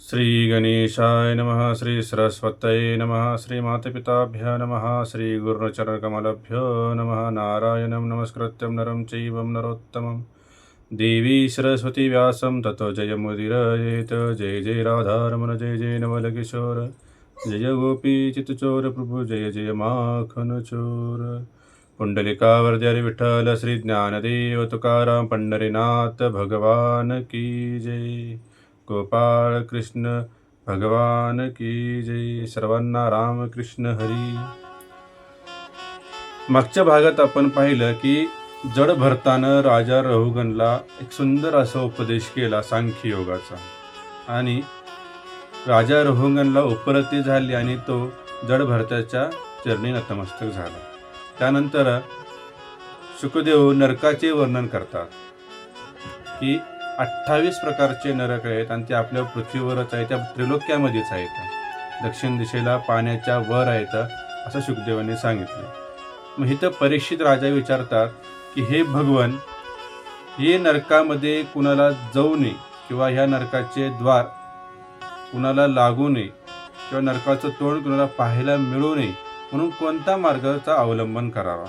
श्रीगणेशाय नमः श्रीसरस्वतये नमः श्रीमातपिताभ्यः नमः श्रीगुरुचरणकमलभ्यो नमः। नारायणं नमस्कृत्यं नरं चैवं नरोत्तमं देवी सरस्वती व्यासं ततो जयमुदिरयेत जय जय राधारमण जय जय नवलकिशोर। जय गोपी चितचोर जय जय माखनचोर पुण्डलिकावर्जरि विठ्ठल श्री ज्ञानदेव तुकाराम पंढरीनाथ भगवान की जय। गोपाळ कृष्ण भगवान की जय। सर्वांना रामकृष्ण हरी। मागच्या भागात आपण पाहिलं की जड भरतानं राजा रहुगणला एक सुंदर असा उपदेश केला सांख्य योगाचा. आणि राजा रहुगणला उपरती झाली आणि तो जड भरताच्या चरणी नतमस्तक झाला. त्यानंतर सुखदेव नरकाचे वर्णन करतात की अठ्ठावीस प्रकारचे नरक आहेत आणि ते आपल्या पृथ्वीवरच आहे त्या त्रिलोक्यामध्येच आहेत. दक्षिण दिशेला पाण्याच्या वर आहेत असं सुखदेवाने सांगितलं. मग इथं परीक्षित राजा विचारतात की हे भगवन हे नरकामध्ये कुणाला जाऊ नये किंवा ह्या नरकाचे द्वार कुणाला लागू नये किंवा नरकाचं तोंड कुणाला पाहायला मिळू नये म्हणून कोणता मार्गाचा अवलंबन करावा?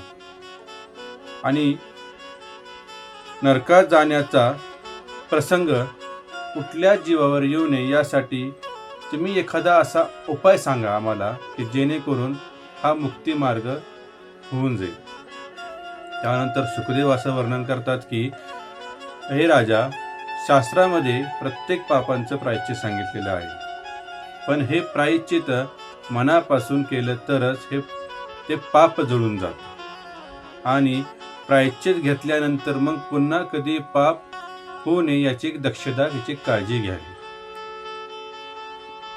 आणि नरकात जाण्याचा प्रसंग कुठल्या जीवावर येऊ नये यासाठी तुम्ही एखादा असा उपाय सांगा आम्हाला की जेणेकरून हा मुक्ती मार्ग होऊन जाईल. त्यानंतर सुखदेव असं वर्णन करतात की हे राजा शास्त्रामध्ये प्रत्येक पापांचं प्रायश्चित सांगितलेलं आहे. पण हे प्रायश्चित मनापासून केलं तरच हे ते पाप जळून जातं. आणि प्रायश्चित घेतल्यानंतर मग पुन्हा कधी पाप होऊ नये याची दक्षता याची काळजी घ्यावी.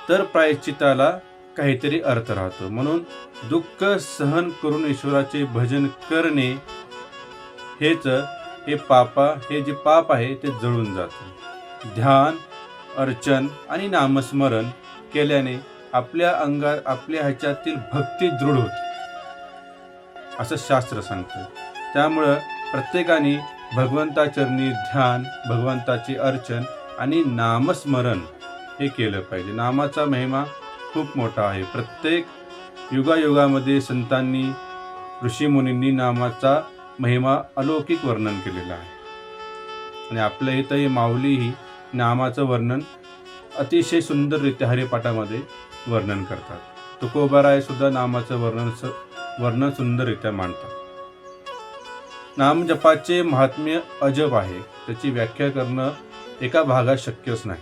तर प्रायश्चिताला काहीतरी अर्थ राहतो. म्हणून दुःख सहन करून ईश्वराचे भजन करणे हेच हे पापा हे जे पाप आहे ते जळून जातं. ध्यान अर्चन आणि नामस्मरण केल्याने आपल्या अंगात आपल्या ह्याच्यातील भक्ती दृढ होते. असं शास्त्र सांगतं. त्यामुळं प्रत्येकाने भगवंताचरणी ध्यान भगवंताचे अर्चन आणि नामस्मरण हे केलं पाहिजे. नामाचा महिमा खूप मोठा आहे. प्रत्येक युगायुगामध्ये संतांनी ऋषीमुनींनी नामाचा महिमा अलौकिक वर्णन केलेला आहे. आणि आपल्या इथंही माऊली ही नामाचं वर्णन अतिशय सुंदररित्या हरिपाठामध्ये वर्णन करतात. तुकोबाराय सुद्धा नामाचं वर्णन स वर्णन सुंदररित्या मांडतात. नामजपाचे महात्म्य अजब आहे. त्याची व्याख्या करणं एका भागात शक्यच नाही.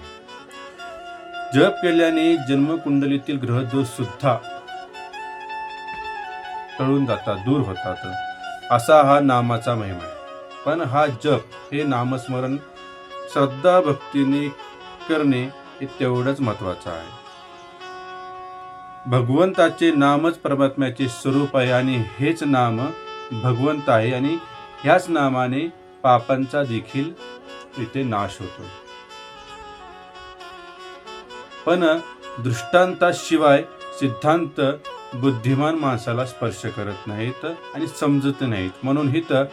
जप केल्याने जन्मकुंडलीतील ग्रहदोष सुद्धा टळून जातात दूर होतात. असा हा नामाचा महिमा आहे. पण हा जप हे नामस्मरण श्रद्धा भक्तीने करणे हे तेवढंच महत्वाचं आहे. भगवंताचे नामच परमात्म्याचे स्वरूप आहे आणि हेच नाम भगवंत आहे आणि ह्याच नामाने पापांचा देखील इथे नाश होतो. पण दृष्टांताशिवाय सिद्धांत बुद्धिमान माणसाला स्पर्श करत नाहीत आणि समजत नाहीत. म्हणून इथं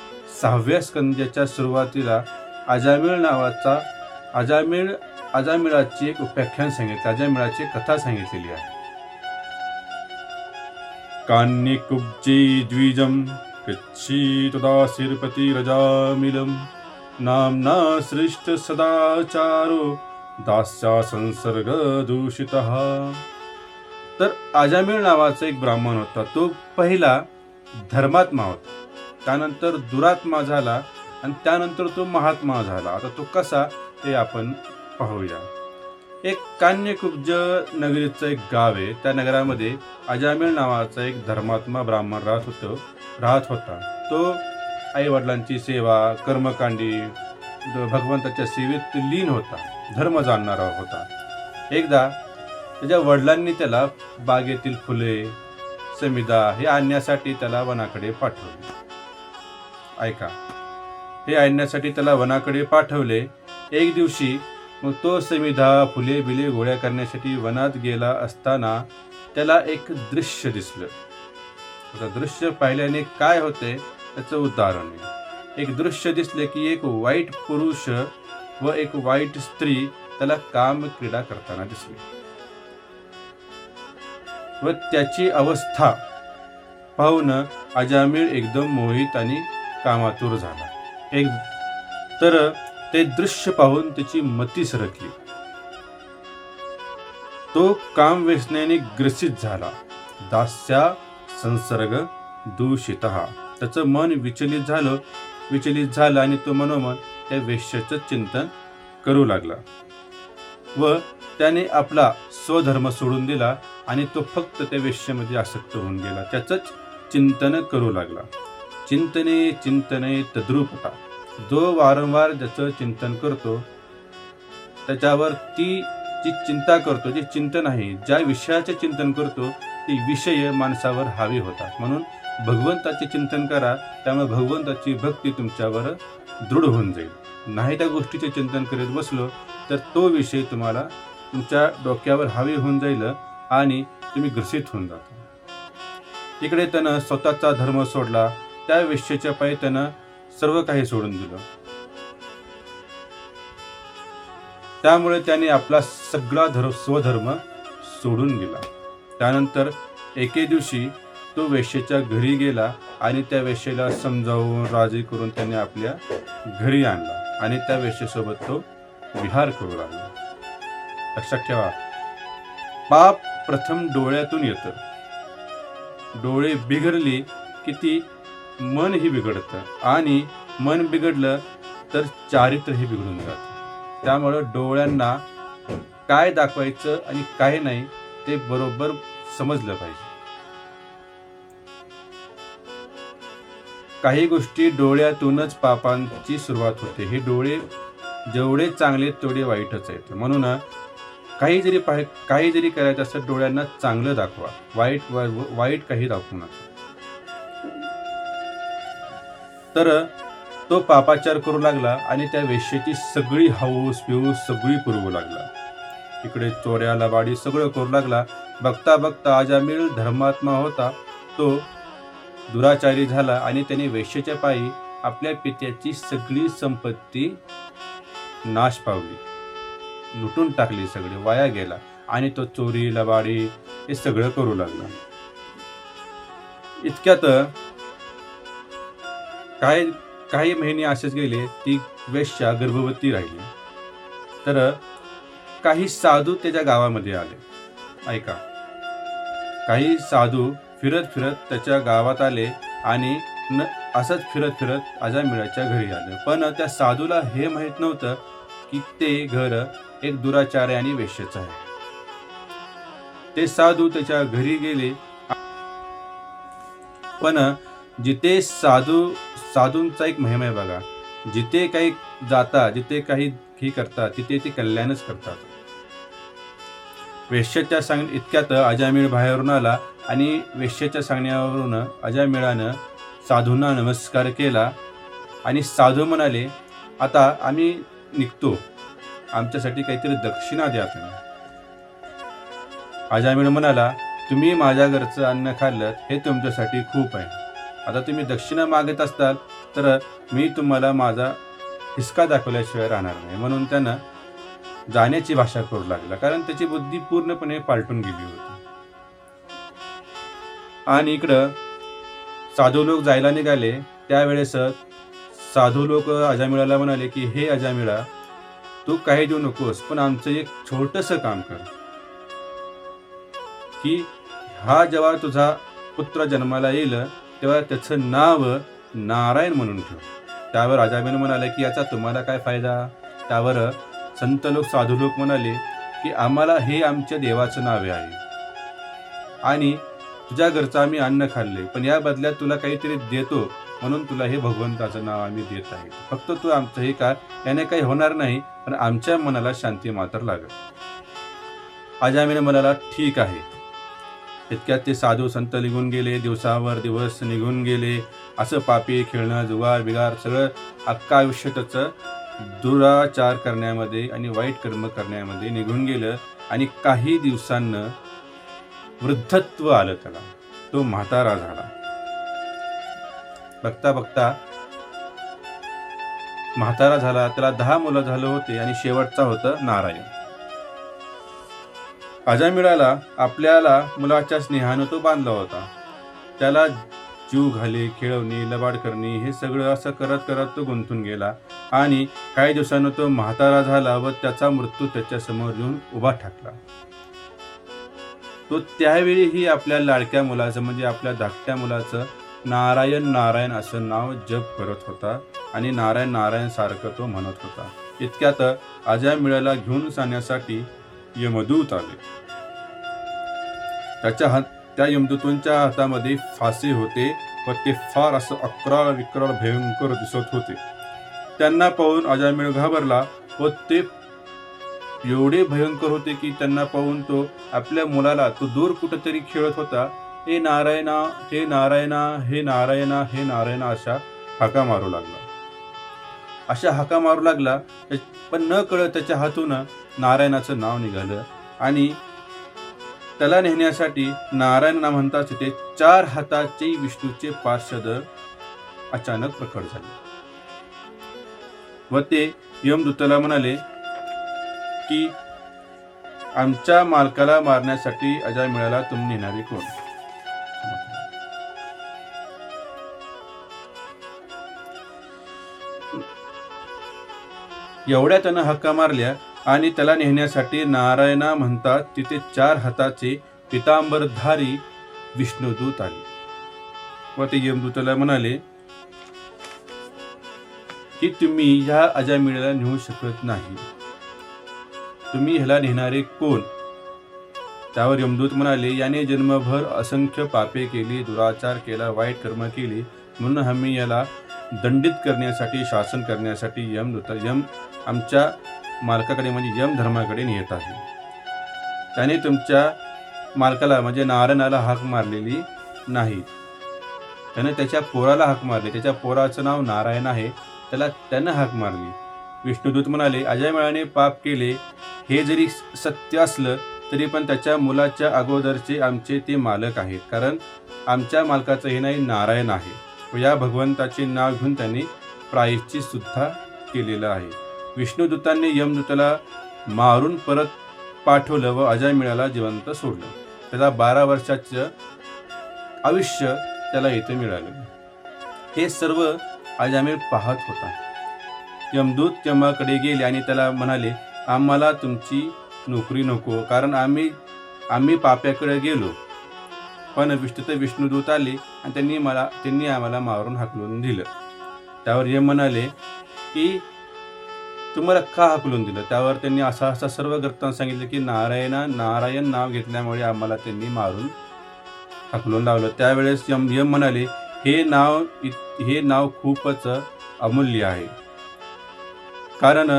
सहाव्या स्कंद्याच्या सुरुवातीला अजामिळ नावाचा अजामिळ अजामिळाची एक उपाख्यान सांगितलं अजामिळाची कथा सांगितलेली आहे. कान्यकुब्जे द्विजम गच्छीतुदासिर्पतिरजामिलं नाम्ना सृष्ट सदाचारो दास्या संसर्ग दूषित तर आजामिळ नावाचा एक ब्राह्मण होता. तो पहिला धर्मात्मा होता. त्यानंतर दुरात्मा झाला आणि त्यानंतर तो महात्मा झाला. आता तो कसा ते आपण पाहूया. एक कान्यकुब्ज नगरीचं एक गाव आहे. त्या नगरामध्ये अजामिळ नावाचा एक धर्मात्मा ब्राह्मण राहत होतो राहत होता. तो आई वडिलांची सेवा कर्मकांडी भगवंताच्या सेवेत लीन होता धर्म जाणणारा होता. एकदा त्याच्या वडिलांनी त्याला बागेतील फुले समिदा हे आणण्यासाठी त्याला वनाकडे पाठवले. ऐका हे आणण्यासाठी त्याला वनाकडे पाठवले. एक दिवशी मग तो समिधा फुले बिले गोळ्या करण्यासाठी वनात गेला असताना त्याला एक दृश्य दिसलं. आता दृश्य पाहिल्याने काय होते त्याचं उदाहरण आहे. एक दृश्य दिसले की एक वाईट पुरुष व एक वाईट स्त्री त्याला काम क्रीडा करताना दिसली. व त्याची अवस्था पाहून अजामीळ एकदम मोहित आणि कामातूर झाला. एक तर ते दृश्य पाहून त्याची मती सरकली. तो काम व्यसनेने ग्रसित झाला. दास्या संसर्ग दूषित. त्याचं मन विचलित झालं विचलित झालं आणि तो मनोमन त्या वेश्याचं चिंतन करू लागला. व त्याने आपला स्वधर्म सोडून दिला आणि तो फक्त त्या वेश्यामध्ये आसक्त होऊन गेला. त्याचंच चिंतन करू लागला. चिंतने चिंतने तद्रूपता. जो वारंवार ज्याचं चिंतन करतो त्याच्यावर ती जी चिंता करतो जे चिंतन आहे ज्या विषयाचे चिंतन करतो ते विषय माणसावर हावी होतात. म्हणून भगवंताचे चिंतन करा त्यामुळे भगवंताची भक्ती तुमच्यावर दृढ होऊन जाईल. नाही त्या गोष्टीचे चिंतन करीत बसलो तर तो विषय तुम्हाला तुमच्या डोक्यावर हावी होऊन जाईल आणि तुम्ही ग्रसित होऊन जाता. इकडे त्यानं स्वतःचा धर्म सोडला त्या विषयाच्या पायी त्यानं सर्व काही सोडून दिलं. त्यामुळे त्याने आपला सगळा धर्म स्वधर्म सोडून गेला त्यानंतर एके दिवशी तो वेश्येच्या घरी गेला आणि त्या वेश्येला समजावून राजी करून त्याने आपल्या घरी आणला आणि त्या वेश्येसोबत तो विहार करू लागला. लक्षात ठेवा पाप प्रथम डोळ्यातून येतं. डोळे बिघडली की ती मन ही बिघडतं. आणि मन बिघडलं तर चारित्रही बिघडून जातं. त्यामुळं डोळ्यांना काय दाखवायचं आणि काय नाही ते बरोबर समजलं पाहिजे. काही गोष्टी डोळ्यातूनच पापांची सुरुवात होते. हे डोळे जेवढे चांगले तेवढे वाईटच आहेत. म्हणून काही जरी पाहि काही जरी करायचं असं डोळ्यांना चांगलं दाखवा. वाईट वा- वाईट काही दाखवू नका. तर तो पापाचार करू लागला आणि त्या वेश्येची सगळी हौस पिऊस सगळी पुरवू लागला. इकडे चोऱ्या लबाडी सगळं करू लागला. बघता बघता अजामीळ धर्मात्मा होता. तो दुराचारी झाला आणि त्याने वेश्येच्या पायी आपल्या पित्याची सगळी संपत्ती नाश पावली. लुटून टाकली सगळी वाया गेला आणि तो चोरी लबाडी हे सगळं करू लागला. इतक्यात काही काही महिने असेच गेले ती वेश्या गर्भवती राहिली. तर काही साधू त्याच्या गावामध्ये आले. ऐका. काही साधू फिरत फिरत त्याच्या गावात आले आणि न असंच फिरत फिरत अजामिळाच्या घरी आले. पण त्या साधूला हे माहीत नव्हतं की ते घर एक दुराचार्य आणि वेश्याचं आहे. ते साधू त्याच्या घरी गेले. पण जिथे साधू साधूंचा एक महिमा आहे बघा. जिथे काही जाता जिथे काही ही करतात तिथे ते कल्याणच करतात. वेश्याच्या सांग इतक्यात अजामिळ बाहेरून आला आणि वेश्याच्या सांगण्यावरून अजामिळानं साधूंना नमस्कार केला आणि साधू म्हणाले आता आम्ही निघतो. आमच्यासाठी काहीतरी दक्षिणा द्या तुम्ही. अजामिळ म्हणाला तुम्ही माझ्या घरचं अन्न खाल्लं हे तुमच्यासाठी खूप आहे. आता तुम्ही दक्षिणा मागत असताल तर मी तुम्हाला माझा हिसका दाखवल्याशिवाय राहणार नाही. म्हणून त्यानं जाण्याची भाषा करू लागला कारण त्याची बुद्धी पूर्णपणे पालटून गेली होती. आणि इकडं साधू लोक जायला निघाले. त्यावेळेस साधू लोक अजामिळाला म्हणाले की हे अजामिळा तू काही देऊ नकोस पण आमचं एक छोटस काम कर की हा जेव्हा तुझा पुत्र जन्माला येईल तेव्हा त्याचं नाव नारायण म्हणून ठेव. त्यावर राजाबेन म्हणाले की याचा तुम्हाला काय फायदा? त्यावर संत लोक साधू लोक म्हणाले की आम्हाला हे आमच्या देवाचं नावे आहे. आणि तुझ्या घरचं आम्ही अन्न खाल्ले पण या बदल्यात तुला काहीतरी देतो म्हणून तुला हे भगवंताचं नाव आम्ही देत आहे. फक्त तू आमचं हे का याने काही होणार नाही पण आमच्या मनाला शांती मात्र लागत अजामीने म्हणाला ठीक आहे. इतक्यात ते साधू संत निघून गेले दिवसावर दिवस निघून गेले. असं पापी खेळणं जुगार बिगार सगळं अख्खा आयुष्य त्याचं दुराचार करण्यामध्ये आणि वाईट कर्म करण्यामध्ये निघून गेलं आणि काही दिवसांनं वृद्धत्व आलं त्याला. तो म्हातारा झाला. बघता बघता म्हातारा झाला त्याला दहा मुलं झालं होते आणि शेवटचा होतं नारायण. अजामिळाला आपल्याला मुलाच्या स्नेहानं तो बांधला होता. त्याला जीव घाले खेळवणे लबाड करणे हे सगळं असं करत करत तो गुंतून गेला आणि काही दिवसानं तो म्हातारा झाला व त्याचा मृत्यू त्याच्यासमोर येऊन उभा ठाकला. तो त्यावेळीही आपल्या लाडक्या मुलाचं म्हणजे आपल्या धाकट्या मुलाचं नारायण नारायण असं नाव जप करत होता आणि नारायण नारायण सारखं तो म्हणत होता. इतक्यात आजा मिळाला घेऊन जाण्यासाठी यमदूत आले. त्याच्या हात त्या यमदूतांच्या हातामध्ये फासे होते व ते फार असं अकराळ विक्राळ भयंकर दिसत होते. त्यांना पाहून अजामिळ घाबरला व ते एवढे भयंकर होते की त्यांना पाहून तो आपल्या मुलाला तो दूर कुठेतरी खेळत होता हे नारायणा हे नारायणा हे नारायणा हे नारायणा अशा हाका मारू लागला. अशा हाका मारू लागला पण न कळत त्याच्या हातून नारायणाचं नाव निघालं. आणि त्याला नेण्यासाठी नारायण नाम म्हणताच ते चार हाताचे विष्णूचे पार्षद अचानक प्रकट झाले. व ते यमदूताला म्हणाले की आमच्या मालकाला मारण्यासाठी अजा मिळाला तुम्ही नेणारे कोण? एवढ्या त्यानं हक्का मारल्या आणि त्याला नेण्यासाठी नारायणा म्हणतात तिथे चार हाताचे पितांबरधारी विष्णुदूत आले. व ते यमदूताला म्हणाले की तुम्ही ह्या अजामिळाला नेऊ शकत नाही. तुम्ही ह्याला नेणारे कोण? त्यावर यमदूत म्हणाले याने जन्मभर असंख्य पापे केली दुराचार केला वाईट कर्म केली. म्हणून आम्ही याला दंडित करण्यासाठी शासन करण्यासाठी यमदूता यम आमच्या मालकाकडे म्हणजे यम धर्माकडे नेत आहे. त्याने तुमच्या मालकाला म्हणजे नारायणाला हाक मारलेली नाही. त्याने त्याच्या पोराला हाक मारली. त्याच्या पोराचं नाव नारायण आहे. त्याला त्यानं हाक मारली. विष्णुदूत म्हणाले अजयमेळाने पाप केले. हे जरी सत्य असलं तरी पण त्याच्या मुलाच्या अगोदरचे आमचे ते मालक आहेत. कारण आमच्या मालकाचं हे नाही नारायण आहे. व या भगवंताचे नाव घेऊन त्यांनी प्रायश्चित सुद्धा केलेलं आहे. विष्णुदूतांनी यमदूताला मारून परत पाठवलं व अजय मिळाला जिवंत सोडलं. त्याला बारा वर्षाचं आयुष्य त्याला इथे मिळालं. हे सर्व अजामीर पाहत होता. यमदूत यमाकडे गेले आणि त्याला म्हणाले आम्हाला तुमची नोकरी नको कारण आम्ही आम्ही पाप्याकडे गेलो. पण विष्णू विष्णुदूत आले आणि त्यांनी मला त्यांनी आम्हाला मारून हाकलून दिलं. त्यावर यम म्हणाले की तुम्हाला का हकलून दिलं? त्यावर त्यांनी असा असा सर्व ग्रंथांना सांगितलं की नारायणा नारायण नाव घेतल्यामुळे आम्हाला त्यांनी मारून हकलून लावलं. त्यावेळेस यम यम म्हणाले हे नाव हे नाव खूपच अमूल्य आहे. कारण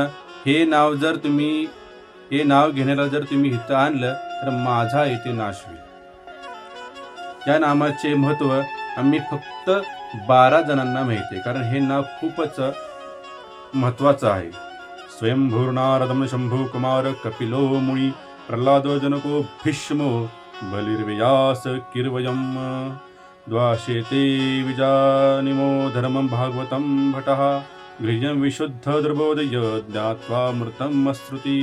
हे नाव जर तुम्ही हे नाव घेण्याला जर तुम्ही इथं आणलं तर माझा इथे नाश होईल. या नामाचे महत्त्व आम्ही फक्त बारा जणांना माहिती आहे. कारण हे नाव खूपच महत्वाचं आहे. स्वयंभूर्णारदम शंभू कुमार कपिलो मुनि प्रल्हादो जनको भीष्मो बलिर्व्यास किर्वयम। द्वाशेते विजानिमो धर्मं भागवतं भटः गृह्यं विशुद्ध दुर्बोधय ज्ञात्वा मृतम श्रुती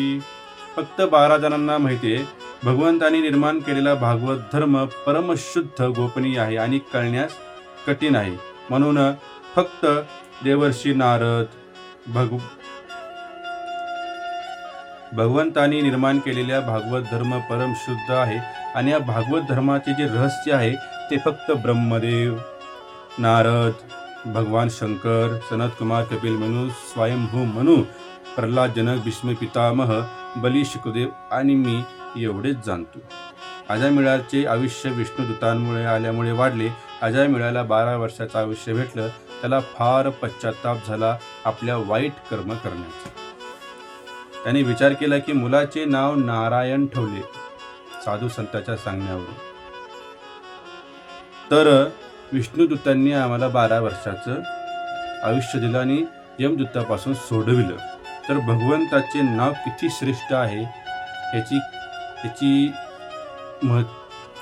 फक्त बारा जणांना माहिती आहे भगवंतानी निर्माण केलेला भागवत धर्म परमशुद्ध गोपनीय आहे आणि कळण्यास कठीण आहे. म्हणून फक्त देवर्षी नारद भग भगवंतानी निर्माण केलेल्या भागवत धर्म परमशुद्ध आहे आणि या भागवत धर्माचे जे रहस्य आहे ते फक्त ब्रह्मदेव नारद भगवान शंकर सनत कुमार कपिल मनू स्वयंभू मनू प्रल्हाद जनक भीष्म पितामह बली शुकदेव आणि मी एवढेच जाणतो. अजामिळाचे आयुष्य विष्णुदूतांमुळे आल्यामुळे वाढले. अजामिळाला बारा वर्षाचं आयुष्य भेटलं. त्याला फार पश्चाताप झाला आपल्या वाईट कर्म करण्याचा. त्याने विचार केला की मुलाचे नाव नारायण ठेवले साधू संताच्या सांगण्यावरून तर विष्णुदूतांनी आम्हाला बारा वर्षाचं आयुष्य दिलं आणि यमदूतापासून सोडविलं. तर भगवंताचे नाव किती श्रेष्ठ आहे ह्याची ह्याची मह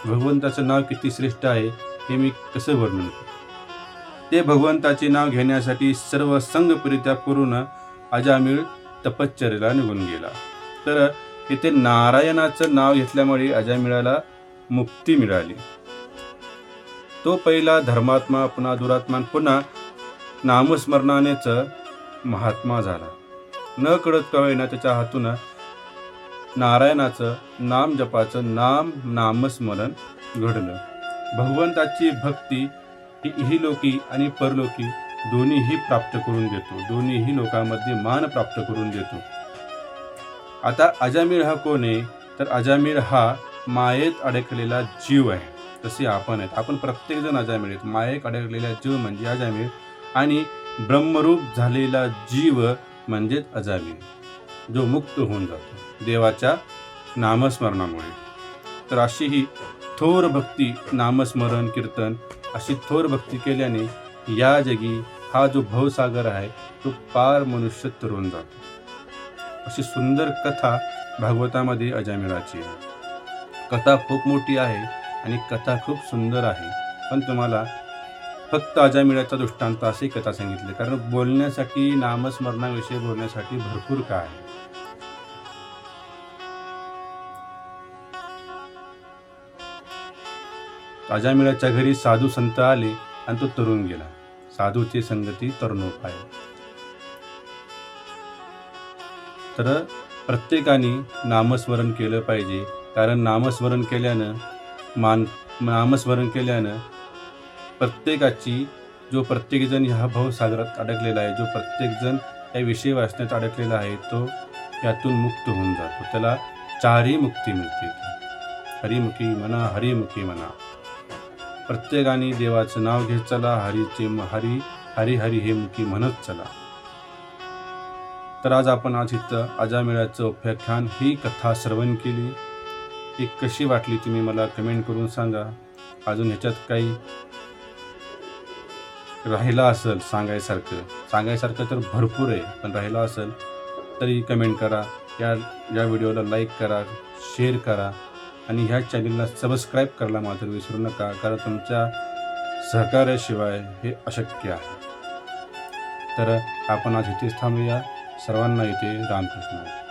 भगवंताचं नाव किती श्रेष्ठ आहे हे मी कसं वर्णन करू? ते भगवंताचे नाव घेण्यासाठी सर्व संघ परित्याग करून अजामिळ तपश्चर्याला निघून गेला. तर इथे नारायणाचं नाव घेतल्यामुळे अजामिळाला मुक्ती मिळाली. तो पहिला धर्मात्मा पुन्हा दुरात्मा पुन्हा नामस्मरणानेच महात्मा झाला. न कळत कळेना त्याच्या हातून नारायणाचं नाम जपाचं नाम नामस्मरण घडलं. भगवंताची भक्ती ही इहलोकी आणि परलोकी दोन्हीही प्राप्त करून देतो. दोन्हीही लोकांमध्ये मान प्राप्त करून देतो. आता अजामीर हा कोण आहे? तर अजामीर हा मायेत अडकलेला जीव आहे. तसे आपण आहेत. आपण प्रत्येकजण अजामीर आहेत. मायेत अडकलेला जीव म्हणजे अजामीर आणि ब्रह्मरूप झालेला जीव म्हणजेच अजामीर जो मुक्त होऊन जातो. देवाच्या नामस्मरणामुळे. तर अशी ही थोर भक्ती नामस्मरण कीर्तन अशी थोर भक्ती केल्याने या जगी हा जो भवसागर आहे तो पार मनुष्य तरुण जातो. अशी सुंदर कथा भागवतामध्ये अजामिळाची आहे. कथा खूप मोठी आहे आणि कथा खूप सुंदर आहे. पण तुम्हाला फक्त अजामिळाचा दृष्टांत असे कथा सांगितले कारण बोलण्यासाठी नामस्मरणाविषयी बोलण्यासाठी भरपूर काय आहे. अजामिळाच्या घरी साधू संत आले आणि तो तरुण गेला. साधूची संगती तरुणोपाय. तर प्रत्येकाने नामस्मरण केलं पाहिजे. कारण नामस्मरण केल्यानं मान नामस्मरण केल्यानं प्रत्येकाची जो प्रत्येकजण ह्या भावसागरात अडकलेला आहे जो प्रत्येकजण या विषय वाचण्यात अडकलेला आहे तो यातून मुक्त होऊन जातो. त्याला चारही मुक्ती मिळते. हरिमुखी म्हणा हरिमुखी म्हणा प्रत्येकाने देवाचं नाव घेत चला हरीचे हरी हरी हरी हे मुखी म्हणत चला. तर आज आपण आज इथं अजामेळाचं व्याख्यान ही कथा श्रवण केली. ही कशी वाटली तुम्ही मला कमेंट करून सांगा. अजून ह्याच्यात काही राहिला असेल सांगायसारखं. सांगायसारखं तर भरपूर आहे पण राहिला असेल तरी कमेंट करा. या या व्हिडिओला लाईक करा शेअर करा. आणि ह्या चॅनलला सबस्क्राईब करायला मात्र विसरू नका कारण तुमच्या सहकार्याशिवाय हे अशक्य आहे. तर आपण आज इथेच थांबूया. सर्वांना इथे रामकृष्ण.